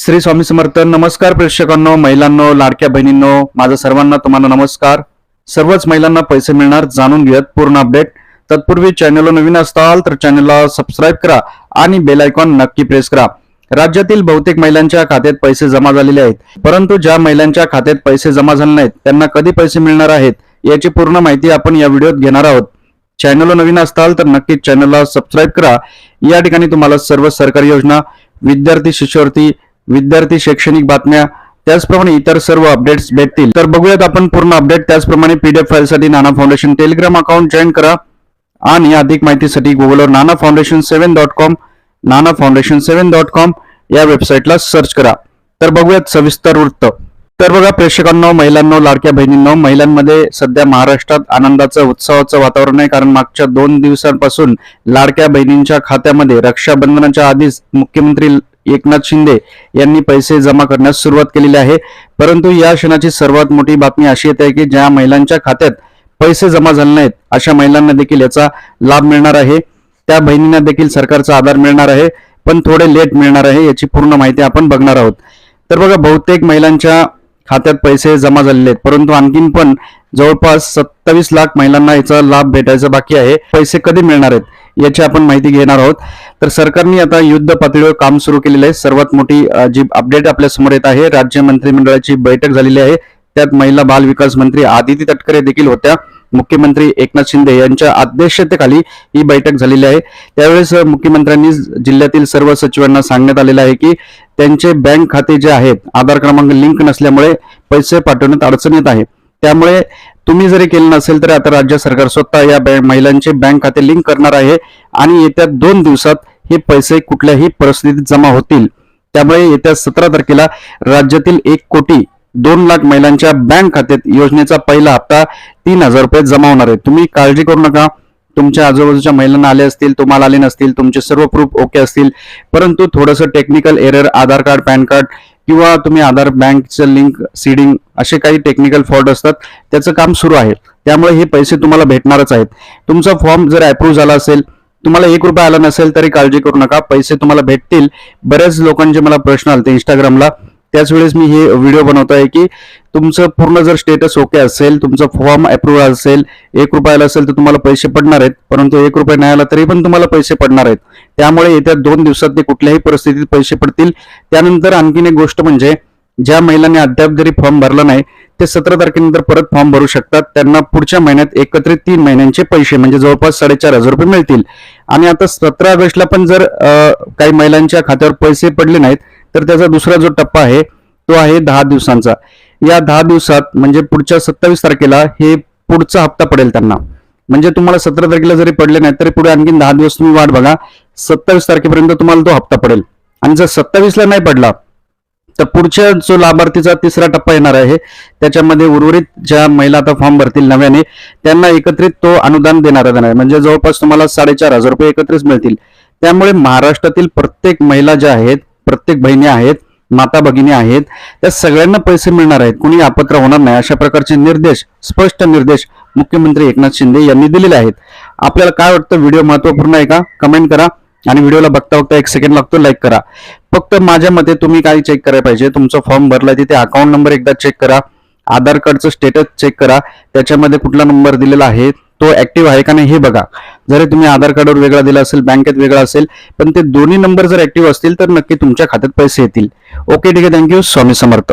श्री स्वामी समर्थ. नमस्कार प्रेक्षकांनो महिलांनो लाडक्या बहिणींनो माझा सर्वांना तुम्हाला नमस्कार. सर्वच महिलांना पैसे मिळणार जाणून घेऊयात पूर्ण अपडेट तत्पूर्वी चॅनलला नवीन असताल तर चॅनलला सबस्क्राईब करा आणि बेल आयकॉन नक्की प्रेस करा. राज्यातील बहुतेक महिलांच्या खात्यात पैसे जमा झालेले आहेत. परंतु ज्या महिलांच्या खात्यात पैसे जमा झाले नाहीत त्यांना कधी पैसे मिळणार आहेत याची पूर्ण माहिती आपण या व्हिडिओत घेणार आहोत. चॅनलला नवीन असताल तर नक्कीच चॅनलला सबस्क्राईब करा. या ठिकाणी तुम्हाला सर्व सरकारी योजना विद्यार्थी शिष्यवृत्ती विद्यार्थी शैक्षणिक बातम्या त्याचप्रमाणे इतर सर्व अपडेट्स भेटतील. तर बघूयात आपण पूर्ण अपडेट त्याचप्रमाणे पीडीएफ फाईलसाठी Nana foundation Telegram account join करा. आणि अधिक माहितीसाठी गुगलवर Nana foundation seven dot com Nana foundation seven dot com या वेबसाईटला सर्च करा. तर बघूयात सविस्तर वृत्त. तर बघा प्रेक्षकांनो महिलांनो लाडक्या बहिणींनो महिलांमध्ये सध्या महाराष्ट्रात आनंदाचं उत्सवाचं वातावरण आहे. कारण मागच्या दोन दिवसांपासून लाडक्या बहिणींच्या खात्यामध्ये रक्षाबंधनाच्या आधीच मुख्यमंत्री एकनाथ शिंदे यांनी पैसे जमा करण्यास सुरुवात केलेली आहे. परंतु या क्षणाची सर्वात मोठी बातमी अशी येत आहे की ज्या महिलांच्या खात्यात पैसे जमा झाले नाहीत अशा महिलांना देखील याचा लाभ मिळणार आहे. त्या बहिणींना देखील सरकारचा आधार मिळणार आहे पण थोडे लेट मिळणार आहे याची पूर्ण माहिती आपण बघणार आहोत. तर बघा बहुतेक महिलांच्या खात्यात पैसे जमा झालेले आहेत परंतु आणखीन पण जवळपास सत्तावीस लाख महिलांना याचा लाभ भेटायचा बाकी आहे. पैसे कधी मिळणार आहेत याची आपण माहिती घेणार आहोत. तर सरकारने आता युद्ध पातळीवर काम सुरू केलेलं आहे. सर्वात मोठी जी अपडेट आपल्यासमोर येत आहे राज्य मंत्रिमंडळाची बैठक झालेली आहे. त्यात महिला बाल विकास मंत्री आदिती तटकरे देखील होत्या. मुख्यमंत्री एकनाथ शिंदे यांच्या अध्यक्षतेखाली ही बैठक झालेली आहे. त्यावेळेस मुख्यमंत्र्यांनी जिल्ह्यातील सर्व सचिवांना सांगण्यात आलेलं आहे की त्यांचे बँक खाते जे आहेत आधार क्रमांक लिंक नसल्यामुळे पैसे पाठवण्यात अडचण येत आहे. त्यामुळे तुम्ही जरी केलं नसेल तर आता राज्य सरकार स्वतः या बँक महिलांचे बँक खाते लिंक करणार आहे आणि येत्या दोन दिवसात हे पैसे कुठल्याही परिस्थितीत जमा होतील. त्यामुळे येत्या सतरा तारखेला राज्यातील एक कोटी दोन लाख महिलांच्या बँक खात्यात योजनेचा पहिला हप्ता तीन हजार रुपये जमा होणार आहे. तुम्ही काळजी करू नका. तुमच्या आजूबाजूच्या महिलांना आले असतील तुम्हाला आले नसतील तुमचे सर्व प्रूफ ओके असतील. परंतु थोडंसं technical error Aadhaar card PAN card किंवा तुम्ही आधार बँकचं लिंक सीडिंग असे काही टेक्निकल फॉल्ट असतात त्याचं काम सुरू आहे. त्यामुळे हे पैसे तुम्हाला भेटणारच आहेत. तुमचा फॉर्म जर अप्रूव्ह झाला असेल तुम्हाला एक रुपया आला नसेल तरी काळजी करू नका. पैसे तुम्हाला भेटतील. बऱ्याच लोकांचे मला प्रश्न आले इंस्टाग्रामला त्याच वेळेस मी हे व्हिडिओ बनवत आहे की तुमचं पूर्ण जर स्टेटस ओके असेल तुमचं फॉर्म अप्रूव्ह असेल एक रुपयाला असेल तर तुम्हाला पैसे पडणार आहेत परंतु एक रुपये नाही आला तरी पण तुम्हाला पैसे पडणार आहेत. त्यामुळे येत्या दोन दिवसात ते कुठल्याही परिस्थितीत पैसे पडतील. त्यानंतर आणखीन एक गोष्ट म्हणजे ज्या महिलांनी अद्याप जरी फॉर्म भरला नाही ते सतरा तारखेनंतर परत फॉर्म भरू शकतात. त्यांना पुढच्या महिन्यात एकत्रित तीन महिन्यांचे पैसे म्हणजे जवळपास साडेचार हजार रुपये मिळतील. आणि आता सतरा ऑगस्टला पण जर काही महिलांच्या खात्यावर पैसे पडले नाहीत तर त्याचा दुसरा जो टप्पा आहे तो आहे दहा दिवसांचा. या दहा दिवसात म्हणजे पुढच्या सत्तावीस तारखेला हे पुढचा हप्ता पडेल त्यांना. म्हणजे तुम्हाला सतरा तारखेला जरी पडले नाही तरी पुढे आणखी दहा दिवस तुम्ही वाट बघा. सत्तावीस तारखेपर्यंत तुम्हाला तो हप्ता पडेल. आणि जर सत्तावीसला नाही पडला तर पुढच्या जो लाभार्थीचा तिसरा टप्पा येणार आहे त्याच्यामध्ये उर्वरित ज्या महिला आता फॉर्म भरतील नव्याने त्यांना एकत्रित तो अनुदान देणार आहे. म्हणजे जवळपास तुम्हाला साडेचार हजार रुपये एकत्रित मिळतील. त्यामुळे महाराष्ट्रातील प्रत्येक महिला ज्या आहेत प्रत्येक बहिणी आहेत माता भगिनी आहेत त्या सगळ्यांना पैसे मिळणार आहेत. कुणी अपत्र होणार नाही. अशा प्रकारचे निर्देश स्पष्ट निर्देश मुख्यमंत्री एकनाथ शिंदे यांनी दिलेले आहेत. आपल्याला काय वाटतं? व्हिडिओ महत्त्वपूर्ण आहे का? कमेंट करा आणि व्हिडिओला बघता बघता एक सेकंड लागतो लाईक करा. फक्त माझ्या मते तुम्ही काय चेक करायला पाहिजे. तुमचा फॉर्म भरलाय तिथे अकाउंट नंबर एकदा चेक करा. आधार कार्डचं स्टेटस चेक करा. त्याच्यामध्ये कुठला नंबर दिलेला आहे? तो ऍक्टिव्ह आहे का नाही हे बघा. जरी तुम्ही आधार कार्डवर वेगळा दिला असेल बँकेत वेगळा असेल पण ते दोन्ही नंबर जर ऍक्टिव्ह असतील तर नक्की तुमच्या खात्यात पैसे येतील. ओके ठीक आहे. Thank you Swami Samarth.